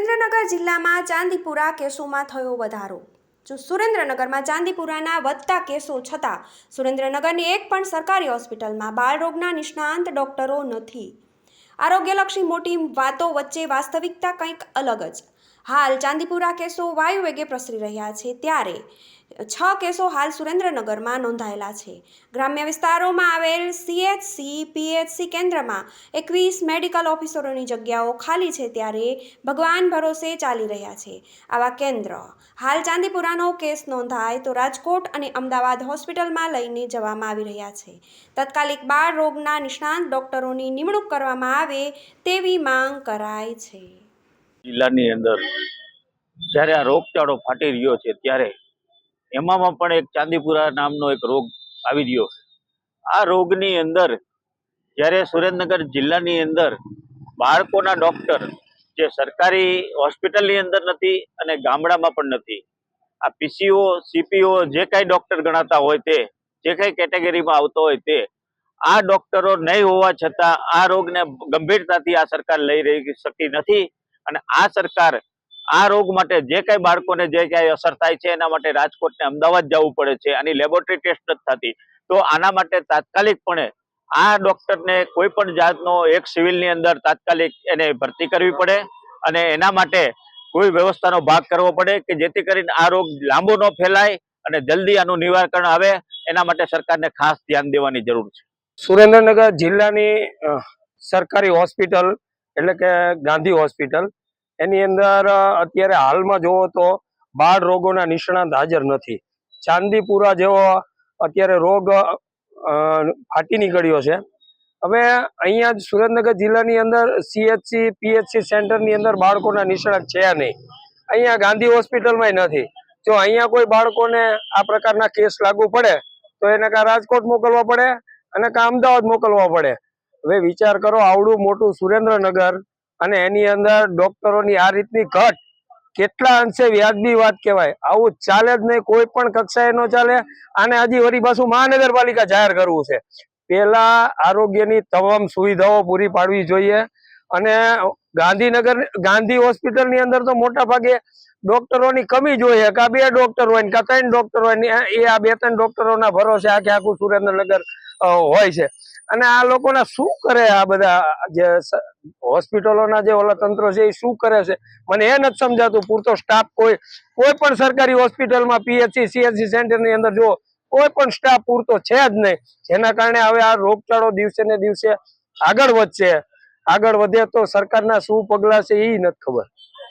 સુરેન્દ્રનગર જિલ્લામાં ચાંદીપુરા કેસોમાં થયો વધારો. જો સુરેન્દ્રનગરમાં ચાંદીપુરાના વધતા કેસો છતાં સુરેન્દ્રનગરની એક પણ સરકારી હોસ્પિટલમાં બાળરોગના નિષ્ણાંત ડોક્ટરો નથી. આરોગ્યલક્ષી મોટી વાતો વચ્ચે વાસ્તવિકતા કંઈક અલગ જ હાલ ચાંદીપુરા કેસો વાયુ વેગે પ્રસરી રહ્યા છે ત્યારે છ કેસો હાલ સુરેન્દ્રનગરમાં નોંધાયેલા છે. ગ્રામ્ય વિસ્તારોમાં આવેલ સીએચસી પીએચસી કેન્દ્રમાં એકવીસ મેડિકલ ઓફિસરોની જગ્યાઓ ખાલી છે ત્યારે ભગવાન ભરોસે ચાલી રહ્યા છે. આવા કેન્દ્ર હાલ ચાંદીપુરાનો કેસ નોંધાય તો રાજકોટ અને અમદાવાદ હોસ્પિટલમાં લઈને જવામાં આવી રહ્યા છે. તાત્કાલિક બાળ રોગના નિષ્ણાંત ડોક્ટરોની નિમણૂક કરવામાં આવે તેવી માંગ કરાય છે. જિલ્લાની અંદર જ્યારે આ રોગચાળો ફાટી રહ્યો છે ત્યારે એમાં પણ એક ચાંદીપુરા નામનો એક રોગ આવી રહ્યો આ રોગની અંદર જ્યારે સુરેન્દ્રનગર જિલ્લાની અંદર બાળકોના ડોક્ટર જે સરકારી હોસ્પિટલની અંદર નથી અને ગામડામાં પણ નથી, આ પીસીઓ સીપીઓ જે કાંઈ ડોક્ટર ગણાતા હોય તે, જે કાંઈ કેટેગરીમાં આવતો હોય તે, આ ડોક્ટરો નહીં હોવા છતાં આ રોગને ગંભીરતાથી આ સરકાર લઈ રહી શકી નથી. અને આ સરકાર આ રોગ માટે જે કાંઈ બાળકોને જે કાંઈ અસર થાય છે, એના માટે રાજકોટ ને અમદાવાદ જવું પડે છે આની લેબોરેટરી ટેસ્ટ નથી થતી. તો આના માટે તાત્કાલિકપણે આ ડોક્ટરને કોઈ પણ જાતનો એક સિવિલની અંદર તાત્કાલિક એને ભરતી કરવી પડે અને એના માટે કોઈ વ્યવસ્થાનો ભાગ કરવો પડે કે જેથી કરીને આ રોગ લાંબો ન ફેલાય અને જલ્દી આનું નિવારણ આવે. એના માટે સરકારને ખાસ ધ્યાન દેવાની જરૂર છે. સુરેન્દ્રનગર જિલ્લાની સરકારી હોસ્પિટલ એટલે કે ગાંધી હોસ્પિટલ એની અંદર અત્યારે હાલમાં જોવો તો બાળ રોગોના નિષ્ણાંત હાજર નથી. ચાંદીપુરા જેવો અત્યારે રોગ ફાટી નીકળ્યો છે. હવે અહીંયા જ સુરેન્દ્રનગર જિલ્લાની અંદર સીએચસી પીએચસી સેન્ટરની અંદર બાળકોના નિષ્ણાંત છે નહીં. અહીંયા ગાંધી હોસ્પિટલમાં નથી. જો અહીંયા કોઈ બાળકોને આ પ્રકારના કેસ લાગુ પડે, તો એને કાં રાજકોટ મોકલવા પડે અને કાં અમદાવાદ મોકલવા પડે. હવે વિચાર કરો, આવડું મોટું સુરેન્દ્રનગર અને એની અંદર ડોક્ટરોની આ રીતની ઘટ કેટલા અંશે વ્યાજબી વાત કહેવાય? આવું ચાલે જ નહીં, કોઈ પણ કક્ષાએ ન ચાલે. આને હજી વળી પાછું મહાનગરપાલિકા જાહેર કરવું છે. પહેલા આરોગ્યની તમામ સુવિધાઓ પૂરી પાડવી જોઈએ અને ગાંધીનગર, ગાંધી હોસ્પિટલની અંદર તો મોટા ભાગે ડોક્ટરોની કમી જોઈએ. કાં બે ડોક્ટર હોય ને કાં ત્રણ ડોક્ટર હોય ને એ આ બે ત્રણ ડોક્ટરોના ભરોસે આખે આખું સુરેન્દ્રનગર હોય છે. અને આ લોકોના શું કરે આ બધા જે હોસ્પિટલોના જે ઓલા તંત્રો છે એ શું કરે છે? મને એ નથી સમજાતું. પૂરતો સ્ટાફ કોઈ કોઈ પણ સરકારી હોસ્પિટલમાં પીએચસી સીએચસી સેન્ટરની અંદર જો કોઈ પણ સ્ટાફ પૂરતો છે જ નહીં. જેના કારણે હવે આ રોગચાળો દિવસે ને દિવસે આગળ વધશે. આગળ વધે તો સરકારના શું પગલાં છે એ નથી ખબર.